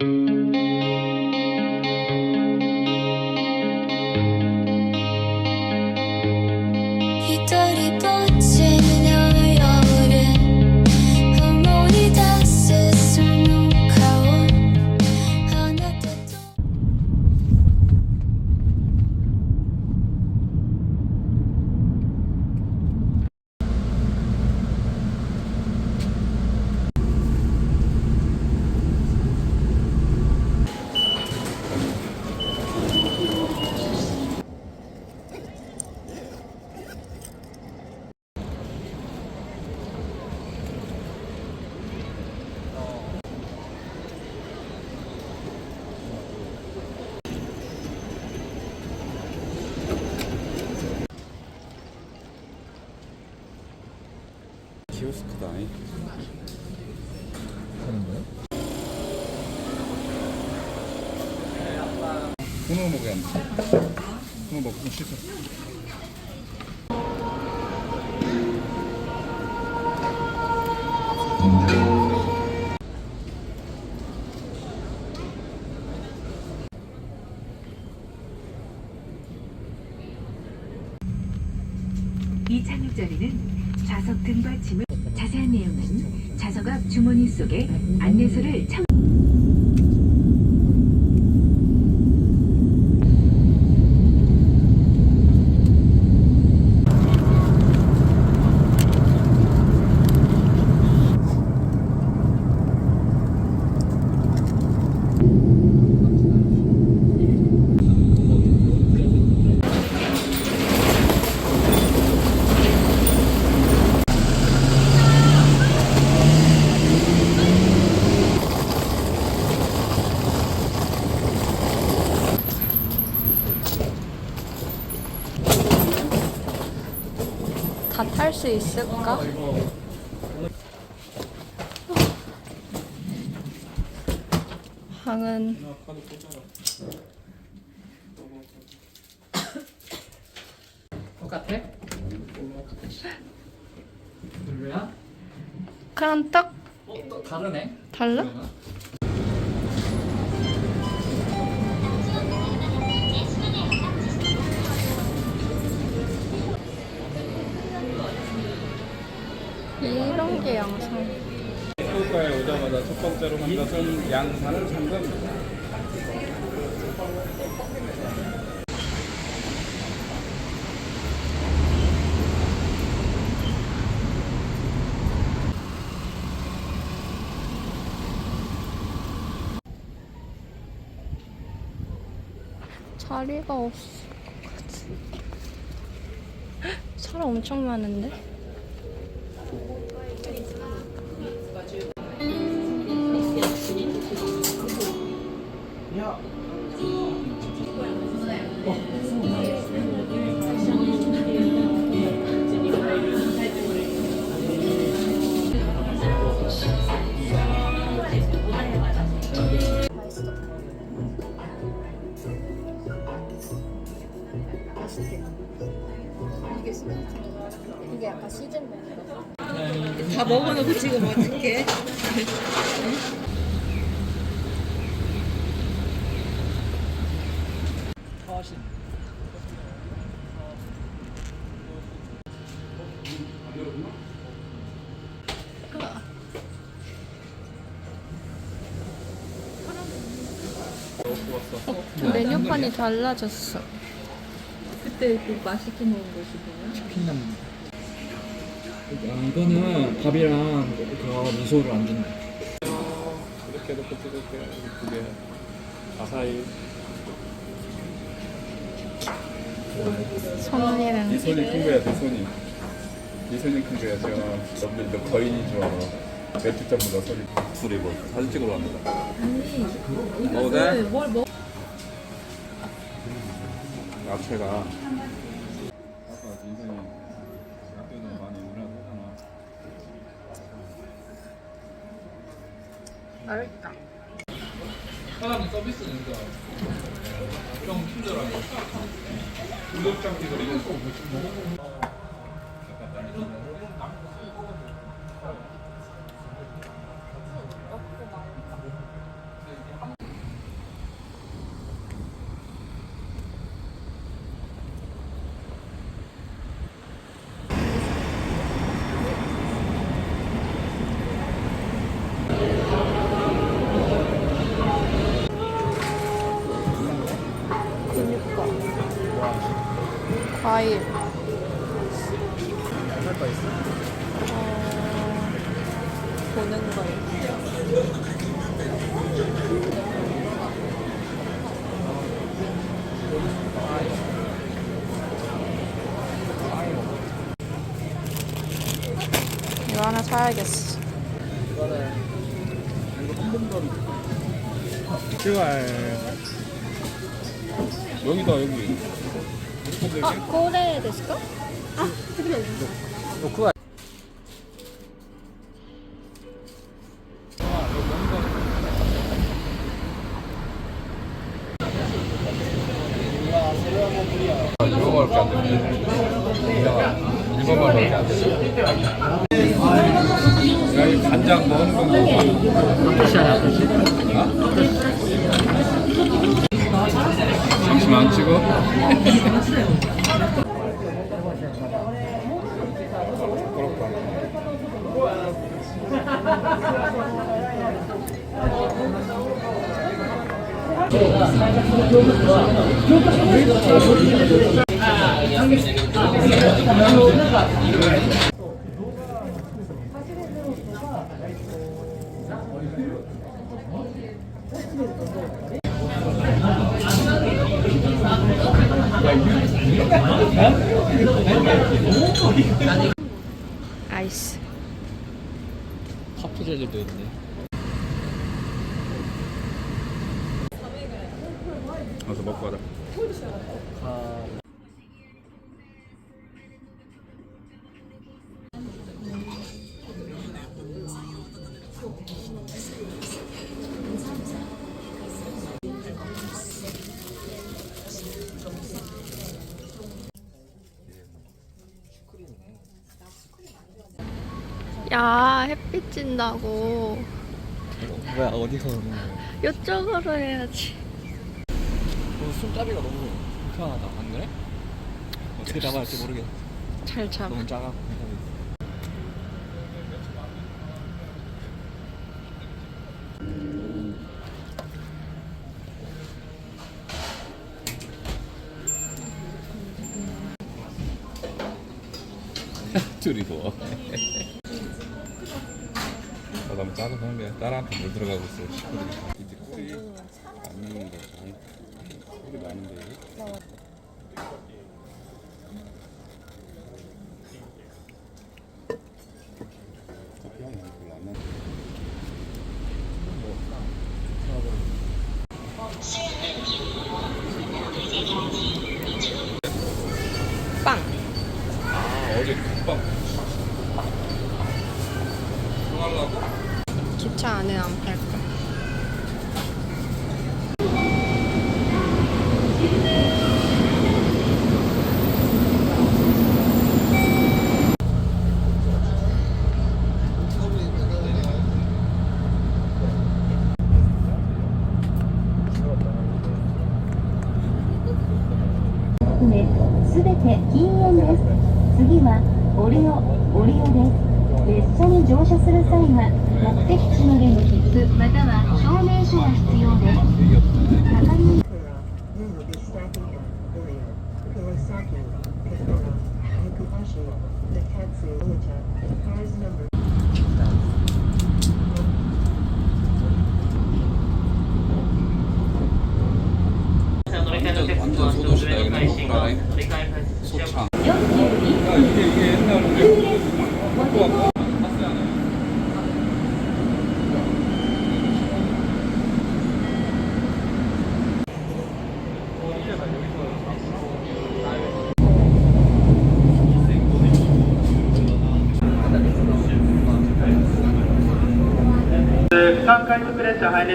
이 문어 먹어야 한다. 문어 먹고 씻어. 이 착륙자리는 좌석 등받침을 자세한 내용은 좌석 앞 주머니 속에 안내서를 참 다 탈 수 있을까? 항은 똑같아? 별로야? 그럼 딱 어, 또 다르네. 달라? 영상 후쿠오카에 오자마자 첫 번째로 간 것은 양산을 참가입니다. 자리가 없을 것 같아 사람 엄청 많은데? 메뉴판이 달라졌어 그때 그 맛있게 먹은 것이 뭐야? 핀남. 아, 이거는 밥이랑 그 미소를 안 준다. 이렇게 해놓고 찍을게. 두 개 아사히. 손이랑 네 손이 큰 거야, 네 손이. 네 손이 큰 거야. 제가 너너 거인인 줄 알아. 맥주 잔보다 소리. 둘이 뭐 사진 찍으러 갑니다. 아니 먹어도 돼? 뭘 먹? 야채가 아까 인생이 학교는 많이 우울하잖아. 맛있다 사람 서비스는 그좀 친절하게. 구독장 기다리는 거 과일. 이거 하나 사야겠어. 이거는 이거 한 번도 QR 여기다 여기. 아, 고래 ですか? 이거 QR 일본어밖에 안 돼. 일본어밖에 안 돼. 야, 이 간장 넣는 거. 잠시만 찍어. 아이스. 하프 젤리도 있네. 가서 먹고 가자. 아, 야, 햇빛 진다고. 뭐야 어디서 오는 거야? 이쪽으로 해야지. 어, 손잡이가 너무 불편하다. 안 그래? 어떻게 잡아야 할지 모르겠어. 잘 잡아. 너무 작아. 딸한테 물 들어가고 있어. 식구들이.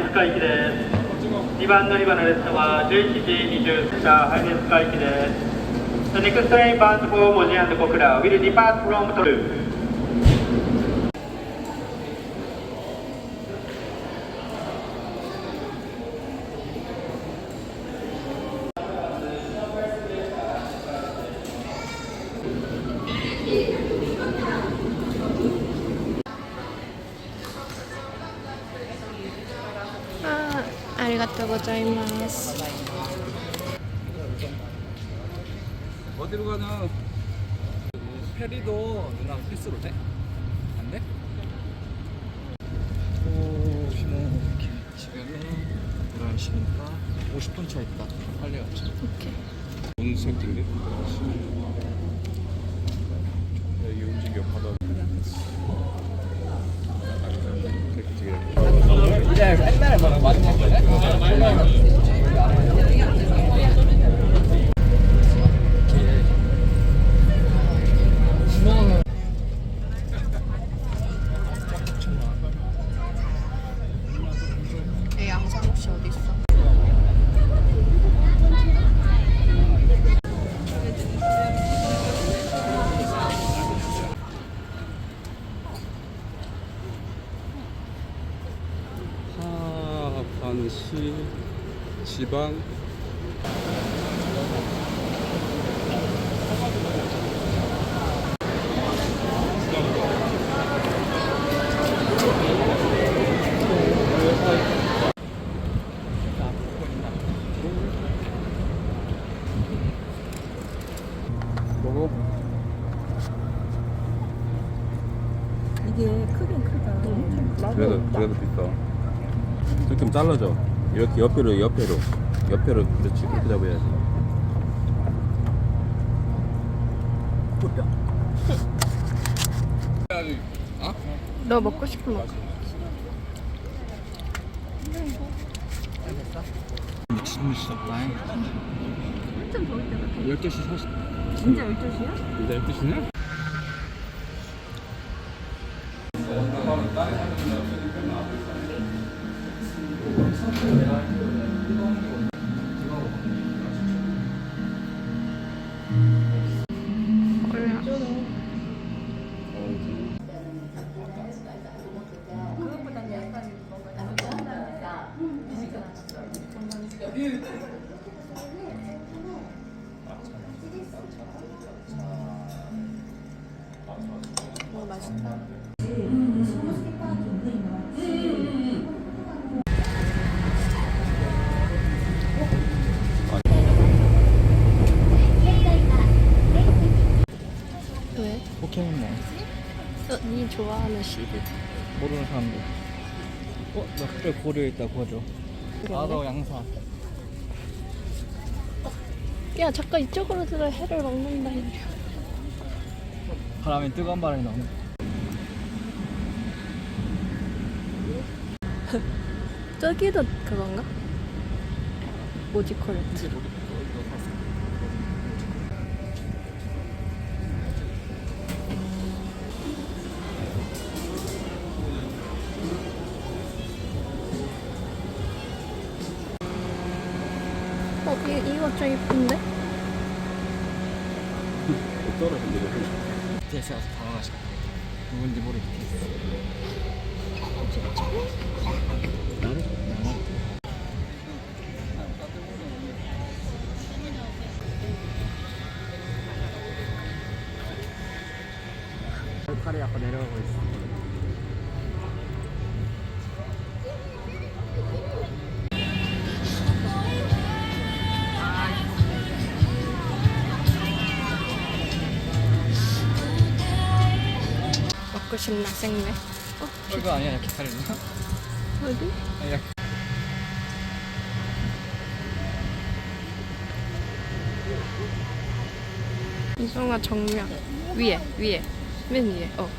列海駅です2番乗り場の列車は11時20分車ハイネス海駅です The next train bound for Moji and Kokura will depart from Toru 페리도 누나랑 패스로 돼? 안 돼? 오, 이렇게 지금은 11시니까 50분 차 있다. 빨리 가자. 오늘 세팅돼? 여기 움직여 바다. 하반시 지방 먹어. 이게 크긴 크다. 그래도 그래도 비싸. 이렇게 좀 잘라줘. 이렇게 옆으로 옆으로 옆으로 그렇지 그렇게 잡아야지. 너 먹고 싶은 거. 미친 미쳤다. 한참 더울 때가 12시 40분. 진짜 12시야? 이제 끝이네? Mm-hmm. 네 좋아하는 CD. 모르는 사람들. 어? 나 그래 고려 있다 고려. 나도 양사. 야 잠깐 이쪽으로 들어 해를 먹는다 이래. 바람이 뜨거운 바람이 나오네. 저기도 그건가? 모지컬 BTS 가서 당황하실 거야. 누군지 모르겠어. 나를? 나만? 싶나 생맥? 이거 아니야 가리나? 어디? 아니야. 이성아 정면 위에 위에 맨 위에 어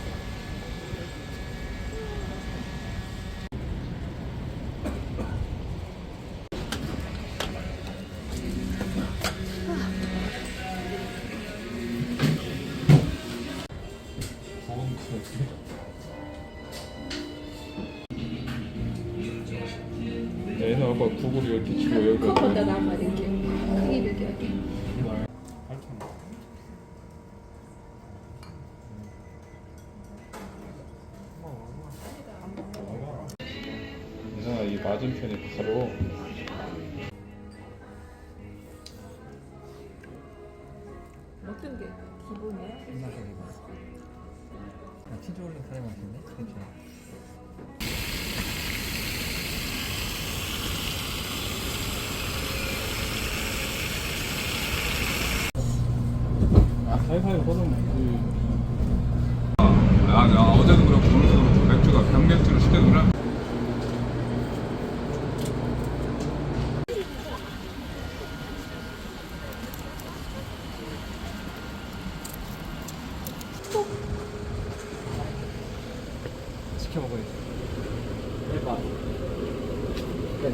이상아 이 맞은편이 바로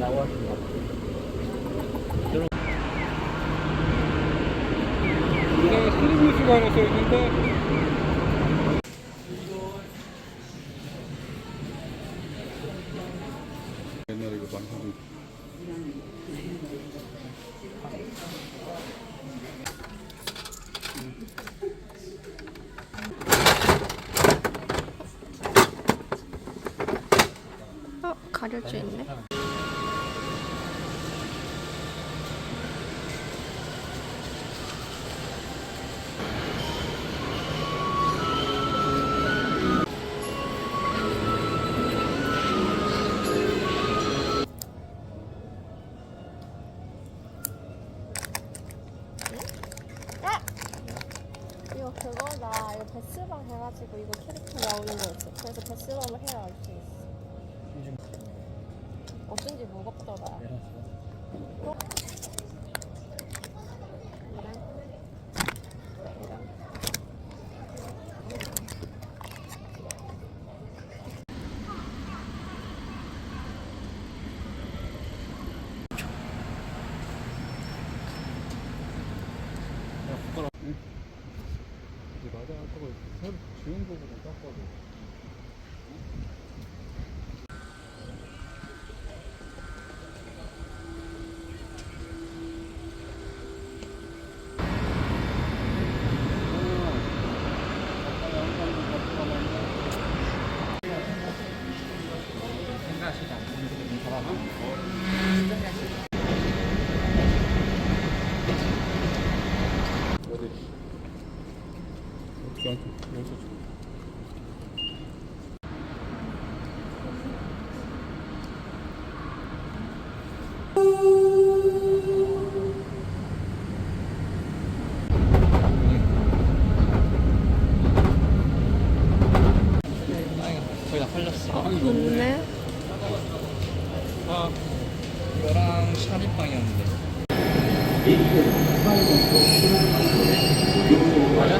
된다고 아 이게 슬리브스가 하나 써있는데 가려져 있네. 있는 거였어. 그래서 배스럼을 해야 알 수 있어. 어쩐지 무겁더라. 어? 팔렸어. 아, 없네. 아, 이거랑 샤리빵이었는데. 맞아?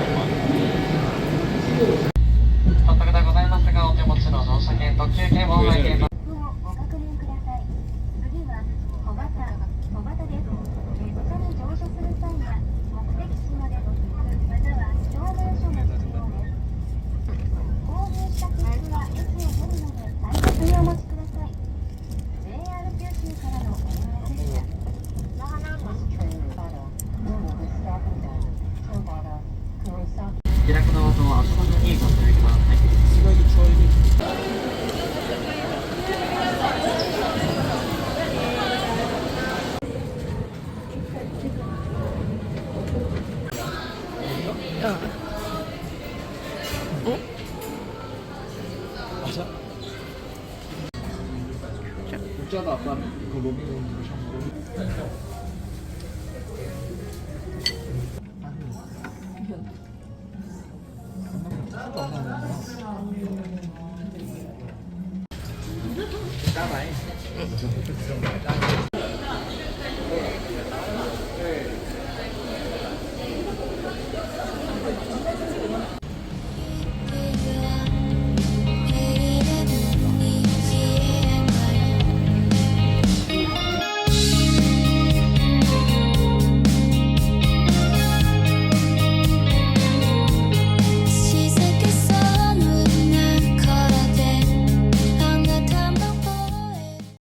嗯。好